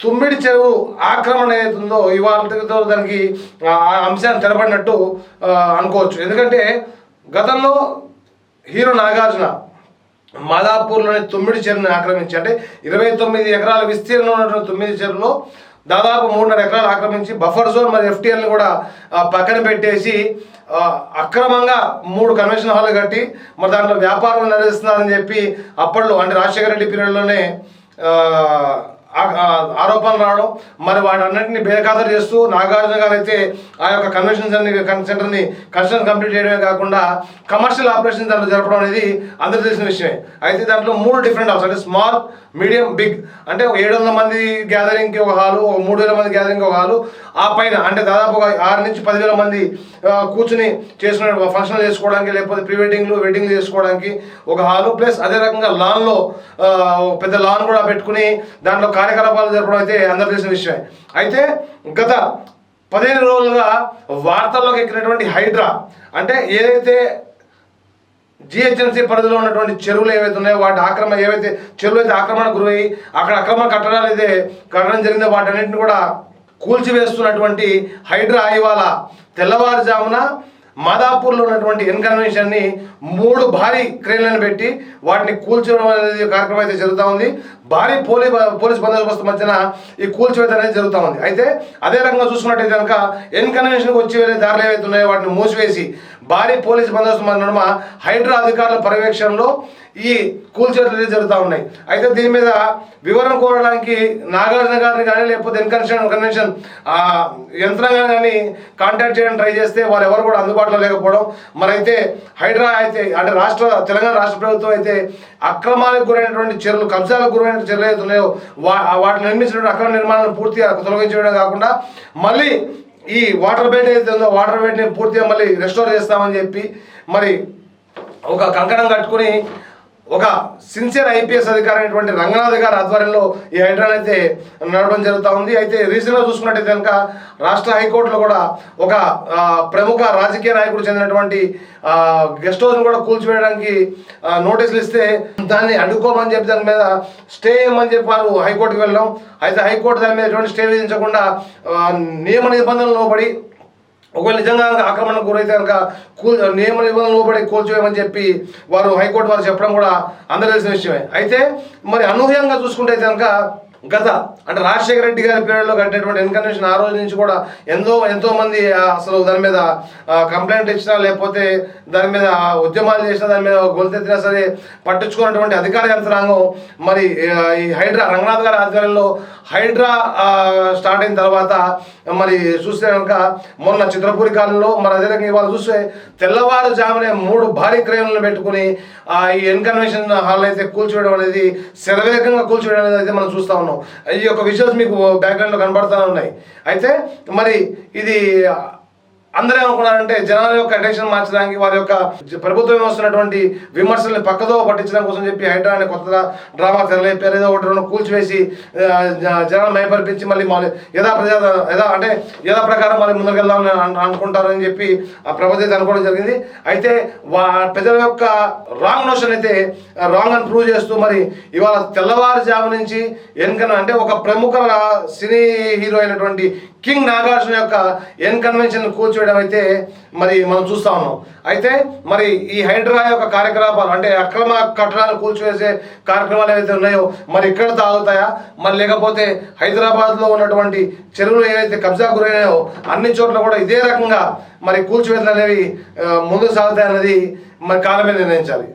తుమ్మిడి చెరువు ఆక్రమణ ఏదైతుందో ఇవాళతో దానికి ఆ అంశాన్ని తెలబడినట్టు అనుకోవచ్చు. ఎందుకంటే గతంలో హీరో నాగార్జున మాదాపూర్లోని తుమ్మిడి చెరువుని ఆక్రమించి అంటే ఇరవై తొమ్మిది ఎకరాల విస్తీర్ణం ఉన్నటువంటి తొమ్మిది చెరువులో దాదాపు మూడున్నర ఎకరాలు ఆక్రమించి బఫర్ జోన్ మరి ఎఫ్టీఎల్ని కూడా పక్కన పెట్టేసి అక్రమంగా మూడు కన్వెన్షన్ హాల్ కట్టి మరి దాంట్లో వ్యాపారం నిర్వహిస్తున్నారని చెప్పి అప్పట్లో అంటే రాజశేఖర రెడ్డి పీరియడ్లోనే ఆరోపణలు రావడం మరి వాటన్నింటిని బేఖాతరు చేస్తూ నాగార్జున గారు అయితే ఆ యొక్క కన్వెన్షన్ సెంటర్ని కన్స్ట్రక్షన్ కంప్లీట్ చేయడమే కాకుండా కమర్షియల్ ఆపరేషన్ దాంట్లో జరపడం అనేది అందరూ తెలిసిన విషయమే. అయితే దాంట్లో మూడు డిఫరెంట్ హాల్స్ అంటే స్మాల్ మీడియం బిగ్. అంటే ఏడు వందల మంది గ్యాదరింగ్కి ఒక హాలు ఒక మూడు వేల మంది గ్యాదరింగ్కి ఒక హాలు. ఆ పైన అంటే దాదాపు ఒక ఆరు నుంచి పదివేల మంది కూర్చుని చేసిన ఫంక్షన్లు చేసుకోవడానికి లేకపోతే ప్రీ వెడ్డింగ్లు వెడ్డింగ్లు చేసుకోవడానికి ఒక హాలు. ప్లస్ అదే రకంగా లాన్లో పెద్ద లాన్ కూడా పెట్టుకుని దాంట్లో కార్యకలాపాలు జరపడం అయితే అందరు తెలిసిన విషయమే. అయితే గత పదిహేను రోజులుగా వార్తల్లోకి ఎక్కినటువంటి హైడ్రా అంటే ఏదైతే జిహెచ్ఎంసీ పరిధిలో ఉన్నటువంటి చెరువులు ఏవైతే ఉన్నాయో వాటి ఆక్రమణ ఏవైతే చెరువులు అయితే ఆక్రమణ గురయ్యి అక్కడ అక్రమ కట్టడాలు అయితే కట్టడం జరిగిందో వాటన్నింటిని కూడా కూల్చివేస్తున్నటువంటి హైడ్రా ఇవాళ తెల్లవారుజామున మాదాపూర్లో ఉన్నటువంటి ఎన్కన్వెన్షన్ని మూడు భారీ క్రేన్లను పెట్టి వాటిని కూల్చడం అనేది కార్యక్రమం అయితే జరుగుతూ ఉంది. భారీ పోలీ పోలీస్ బందోబస్తు మధ్యన ఈ కూల్చివేత అనేది జరుగుతూ ఉంది. అయితే అదే రకంగా చూసుకున్నట్టయితే కనుక ఎన్కన్వెన్షన్కి వచ్చి వెళ్ళే దారులు ఏవైతే ఉన్నాయో వాటిని మూసివేసి భారీ పోలీస్ బందోబస్తు మధ్య నడుమ హైడ్రా అధికారుల పర్యవేక్షణలో ఈ కూల్చేట్లు జరుగుతూ ఉన్నాయి. అయితే దీని మీద వివరణ కోరడానికి నాగార్జున గారిని కానీ లేకపోతే ఇన్కన్షన్ కన్వెన్షన్ ఆ యంత్రాంగాన్ని కానీ కాంటాక్ట్ చేయడానికి ట్రై చేస్తే వారు ఎవరు కూడా అందుబాటులో లేకపోవడం. మరైతే హైడ్రా అయితే అంటే రాష్ట్ర తెలంగాణ రాష్ట్ర ప్రభుత్వం అయితే అక్రమాలకు గురైనటువంటి చెరువులు కబ్జాలకు గురైన చెరువులు అయితే ఉన్నాయో వా వాటిని నిర్మించినటువంటి అక్రమ నిర్మాణాలను పూర్తిగా తొలగించడం కాకుండా మళ్ళీ ఈ వాటర్ బెడ్ ఏదైతే ఉందో వాటర్ బెడ్ని పూర్తిగా మళ్ళీ రెస్టోర్ చేస్తామని చెప్పి మరి ఒక కంకణం కట్టుకుని ఒక సిన్సియర్ ఐపీఎస్ అధికారి అయినటువంటి రంగనాథ్ గారి ఆధ్వర్యంలో ఈ హైడ్రాన్ అయితే నడవడం జరుగుతూ ఉంది. అయితే రీసెంట్గా చూసుకున్నట్టయితే కనుక రాష్ట్ర హైకోర్టులో కూడా ఒక ప్రముఖ రాజకీయ నాయకుడు చెందినటువంటి గెస్ట్ హౌస్ను కూడా కూల్చివేయడానికి నోటీసులు ఇస్తే దాన్ని అడ్డుకోమని చెప్పి దాని మీద స్టే ఇవ్వమని చెప్పి వారు హైకోర్టుకి వెళ్ళడం. అయితే హైకోర్టు దాని మీద ఎటువంటి స్టే విధించకుండా నియమ నిబంధనలు లోబడి ఒకవేళ నిజంగా కనుక ఆక్రమణకు గురైతే కనుక కూల్ నియమ నిబంధనలు లోబడి కూల్చివేయమని చెప్పి వారు హైకోర్టు వారు చెప్పడం కూడా అందరూ తెలిసిన విషయమే. అయితే మరి అనూహ్యంగా చూసుకుంటే కనుక గత అంటే రాజశేఖర రెడ్డి గారి పీరియడ్లో కట్టినటువంటి ఇన్కన్వెన్షన్ ఆ రోజు నుంచి కూడా ఎంతో ఎంతో మంది అసలు దాని మీద కంప్లైంట్ ఇచ్చినా లేకపోతే దాని మీద ఉద్యమాలు చేసినా దాని మీద గొలుతెత్తినా సరే పట్టించుకున్నటువంటి అధికార యంత్రాంగం మరి ఈ హైడ్రా రంగనాథ్ గారి ఆధ్వర్యంలో హైడ్రా స్టార్ట్ అయిన తర్వాత మరి చూస్తే కనుక మొన్న చిత్రపూరి కాలంలో మరి అదే రకంగా ఇవాళ చూస్తే తెల్లవారుజామునే మూడు భారీ క్రేన్లను పెట్టుకుని ఈ ఎన్కన్వెన్షన్ హాల్ అయితే కూల్చోవడం అనేది శరవేగంగా కూల్చోవడం అనేది అయితే మనం చూస్తా ఉన్నాం. ఈ యొక్క విజువల్స్ మీకు బ్యాక్గ్రౌండ్లో కనబడుతూనే ఉన్నాయి. అయితే మరి ఇది అందరూ ఏమనుకున్నారంటే జనాల యొక్క అటెన్షన్ మార్చడానికి వారి యొక్క ప్రభుత్వం వస్తున్నటువంటి విమర్శల్ని పక్కదో పట్టించడం కోసం చెప్పి హైడ్రా అనే కొత్త డ్రామా తెరలేపారు ఏదో ఒకటి రెండు కూల్చివేసి జనాలు మైపరిపించి మళ్ళీ మళ్ళీ యథా ప్రజా యథా అంటే యథా ప్రకారం మళ్ళీ ముందుకెళ్దామని అనుకుంటారని చెప్పి ఆ ప్రభుత్వం అనుకోవడం జరిగింది. అయితే వా ప్రజల యొక్క రాంగ్ నోషన్ అయితే రాంగ్ అని ప్రూవ్ చేస్తూ మరి ఇవాళ తెల్లవారుజాము నుంచి ఎన్కన్నా అంటే ఒక ప్రముఖ సినీ హీరో అయినటువంటి కింగ్ నాగార్జున యొక్క ఎన్ కన్వెన్షన్ చేయడం అయితే మరి మనం చూస్తా ఉన్నాం. అయితే మరి ఈ హైడ్రా యొక్క కార్యకలాపాలు అంటే అక్రమ కట్టడాలు కూల్చివేసే కార్యక్రమాలు ఏవైతే ఉన్నాయో మరి ఇక్కడ తాగుతాయా? మరి లేకపోతే హైదరాబాద్లో ఉన్నటువంటి చెరువులు ఏవైతే కబ్జా గురైనాయో అన్ని చోట్ల కూడా ఇదే రకంగా మరి కూల్చివేతలు అనేవి ముందుకు సాగుతాయన్నది మరి కాలమే నిర్ణయించాలి.